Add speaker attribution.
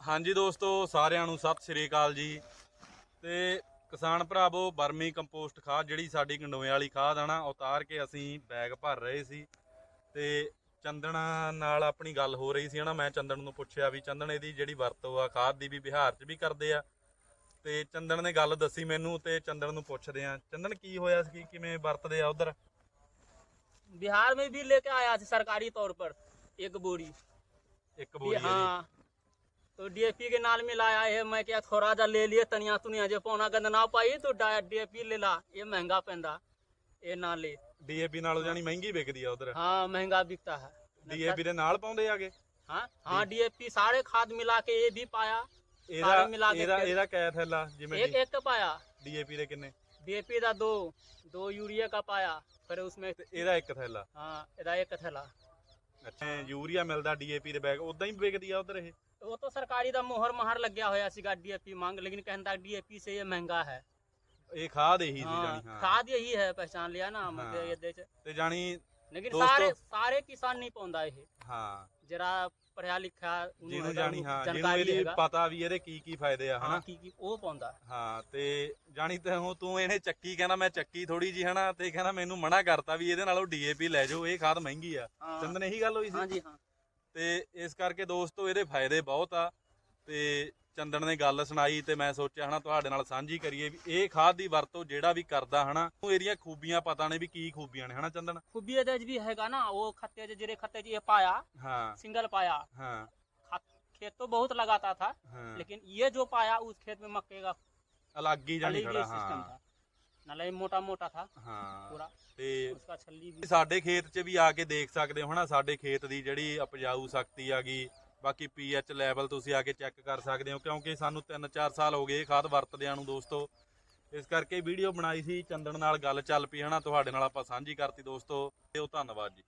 Speaker 1: ਹਾਂਜੀ ਦੋਸਤੋ ਸਾਰਿਆਂ ਨੂੰ ਸਤਿ ਸ੍ਰੀ ਅਕਾਲ ਜੀ ਤੇ ਕਿਸਾਨ ਭਰਾਵੋ ਬਰਮੀ ਕੰਪੋਸਟ ਖਾਦ ਜਿਹੜੀ ਸਾਡੀ ਗੰਡੋਏ ਵਾਲੀ ਖਾਦ ਆ ਨਾ ਉਤਾਰ ਕੇ ਅਸੀਂ ਬੈਗ ਭਰ ਰਹੇ ਸੀ ਤੇ ਚੰਦਨ ਨਾਲ ਆਪਣੀ ਗੱਲ ਹੋ ਰਹੀ ਸੀ ਹਨਾ ਮੈਂ ਚੰਦਨ ਨੂੰ ਪੁੱਛਿਆ ਵੀ ਚੰਦਨ ਇਹਦੀ ਜਿਹੜੀ ਵਰਤੋਂ ਆ ਖਾਦ ਦੀ ਵੀ ਬਿਹਾਰ 'ਚ ਵੀ ਕਰਦੇ ਆ ਤੇ ਚੰਦਨ ਨੇ ਗੱਲ ਦੱਸੀ ਮੈਨੂੰ ਤੇ ਚੰਦਨ ਨੂੰ ਪੁੱਛਦੇ ਆ ਚੰਦਨ ਕੀ ਹੋਇਆ ਸੀ ਕਿਵੇਂ ਵਰਤਦੇ ਆ ਉਧਰ
Speaker 2: बिहार में भी लेके आया था सरकारी तौर पर एक बोरी
Speaker 1: ਇੱਕ ਬੋਰੀ ਆ ਜੀ
Speaker 2: हाँ तो डीएपी के नाल में लाया है मैं क्या थोड़ा जा ले लिए तनिया तुनिया जो पौना गंद ना पाई तो डीएपी ले ला ये महंगा पैंदा ये ना ले
Speaker 1: ਡੀਏਪੀ ਨਾਲੋਂ ਜਾਨੀ ਮਹਿੰਗੀ ਵਿਕਦੀ ਆ ਉਧਰ
Speaker 2: हाँ महंगा बिकता है
Speaker 1: ਡੀਏਪੀ ਦੇ ਨਾਲ ਪਾਉਂਦੇ ਆਗੇ
Speaker 2: हाँ हाँ डीएपी सारे खाद मिला के ये भी पाया
Speaker 1: ਇਹਦਾ
Speaker 2: ਸਾਰੇ ਮਿਲਾ ਕੇ
Speaker 1: ਇਹਦਾ
Speaker 2: ਫਿਰ-
Speaker 1: ਇਹਦਾ ਕੈ ਥੈਲਾ ਜਿਵੇਂ
Speaker 2: एक एक का पाया
Speaker 1: ਡੀਏਪੀ ਦੇ ਕਿੰਨੇ
Speaker 2: डीएपी का दो दो यूरिया का पाया फिर उसमें
Speaker 1: ਤੇ ਇਹਦਾ ਇੱਕ ਥੈਲਾ
Speaker 2: हाँ इधर एक थैला
Speaker 1: ਅੱਛਾ ਯੂਰੀਆ ਮਿਲਦਾ ਡੀਏਪੀ ਦੇ ਬੈਗ ਉਦਾਂ ਹੀ ਵਿਕਦੀ ਆ ਉਧਰ ਇਹ
Speaker 2: वो तो सरकारी दा मोहर माहर लग गया होया सीगा डीएपी मांग लेकिन कहता डीएपी से ये महंगा है
Speaker 1: ਇਹ ਖਾਦ ਇਹੀ ਸੀ
Speaker 2: हाँ,
Speaker 1: ਜਾਨੀ
Speaker 2: खाद यही है पहचान लिया ना
Speaker 1: हाँ।
Speaker 2: मुझे ये देश
Speaker 1: ਤੇ ਜਾਣੀ
Speaker 2: लेकिन
Speaker 1: दोस्तों-
Speaker 2: सारे सारे किसान नहीं पौंदा ये
Speaker 1: ਹਾਂ
Speaker 2: ਜਰਾ ਪੜਿਆ ਲਿਖਿਆ
Speaker 1: ਜਿਹਨੂੰ ਜਾਣੀ ਹਾਂ ਜਿਹਨੂੰ ਇਹਦੀ। ਪਤਾ ਵੀ ਇਹਦੇ ਕੀ ਕੀ ਫਾਇਦੇ ਆ
Speaker 2: ਹਾਂ
Speaker 1: ਹਨਾ?
Speaker 2: ਕੀ ਕੀ ਉਹ ਪਾਉਂਦਾ।
Speaker 1: ਹਾਂ ਤੇ ਜਾਣੀ ਤੇ ਹੁਣ ਤੂੰ ਇਹਨੇ ਚੱਕੀ ਕਹਿੰਦਾ ਮੈਂ ਚੱਕੀ ਥੋੜੀ ਜੀ ਹਨਾ ਤੇ ਕਹਿੰਦਾ ਮੈਨੂੰ ਮਨਾ ਕਰਤਾ ਵੀ ਇਹਦੇ ਨਾਲੋਂ ਡੀਏਪੀ ਲੈ ਜਾਓ ਇਹ ਖਾਦ ਮਹਿੰਗੀ ਆ।
Speaker 2: ਹਾਂ।
Speaker 1: ਚੰਦਨ ਇਹੀ ਗੱਲ ਹੋਈ ਸੀ।
Speaker 2: ਹਾਂਜੀ ਹਾਂ।
Speaker 1: ਤੇ ਇਸ ਕਰਕੇ ਦੋਸਤੋ ਇਹਦੇ ਫਾਇਦੇ ਬਹੁਤ ਆ। ਤੇ ਚੰਦਨ ਨੇ ਗੱਲ ਸੁਣਾਈ ਤੇ ਮੈਂ ਸੋਚਿਆ ਹਨਾ ਤੁਹਾਡੇ ਨਾਲ ਸਾਂਝੀ ਕਰੀਏ ਵੀ ਇਹ ਖਾਦ ਦੀ ਵਰਤੋਂ ਜਿਹੜਾ ਵੀ ਕਰਦਾ ਹਨਾ ਉਹ ਇਹਦੀਆਂ ਖੂਬੀਆਂ ਪਤਾ ਨੇ ਵੀ ਕੀ ਖੂਬੀਆਂ ਨੇ ਹਨਾ ਚੰਦਨ
Speaker 2: ਖੂਬੀ ਇਹਦੇ 'ਚ ਵੀ ਹੈਗਾ ਨਾ ਉਹ ਖੱਤੇ 'ਚ ਜਿਹੜੇ ਖੱਤੇ 'ਚ ਇਹ ਪਾਇਆ
Speaker 1: ਹਾਂ
Speaker 2: सिंगल पाया
Speaker 1: ਹਾਂ
Speaker 2: खत- खेत तो बहुत लगाता था
Speaker 1: ਹਾਂ
Speaker 2: लेकिन ये जो पाया उस खेत में मक्के का
Speaker 1: ਅਲੱਗ ਹੀ ਜਾਣੀ
Speaker 2: अलग
Speaker 1: ਖੜਾ
Speaker 2: ही सिस्टम
Speaker 1: ਹਾਂ
Speaker 2: था नाले मोटा मोटा था
Speaker 1: ਹਾਂ
Speaker 2: पूरा
Speaker 1: ਤੇ
Speaker 2: उसका छल्ली भी
Speaker 1: ਸਾਡੇ ਖੇਤ 'ਚ ਵੀ ਆ ਕੇ ਦੇਖ ਸਕਦੇ ਹੋ ਹਨਾ ਸਾਡੇ ਖੇਤ ਦੀ ਜਿਹੜੀ ਉਪਜਾਊ ਸ਼ਕਤੀ ਆਗੀ ਬਾਕੀ ਪੀਐਚ ਲੈਵਲ ਤੁਸੀਂ ਆ ਕੇ ਚੈੱਕ ਕਰ ਸਕਦੇ ਹੋ, ਕਿਉਂਕਿ ਸਾਨੂੰ 3-4 ਸਾਲ ਹੋ ਗਏ ਇਹ ਖਾਦ ਵਰਤਦਿਆਂ ਨੂੰ ਦੋਸਤੋ। ਇਸ ਕਰਕੇ ਵੀਡੀਓ ਬਣਾਈ ਸੀ, ਚੰਦਨ ਨਾਲ ਗੱਲ ਚੱਲ ਪਈ, ਹਨਾ? ਤੁਹਾਡੇ ਨਾਲ ਆਪਾਂ ਸਾਂਝੀ ਕਰਤੀ ਦੋਸਤੋ। ਤੇ ਉਹ ਧੰਨਵਾਦ ਜੀ।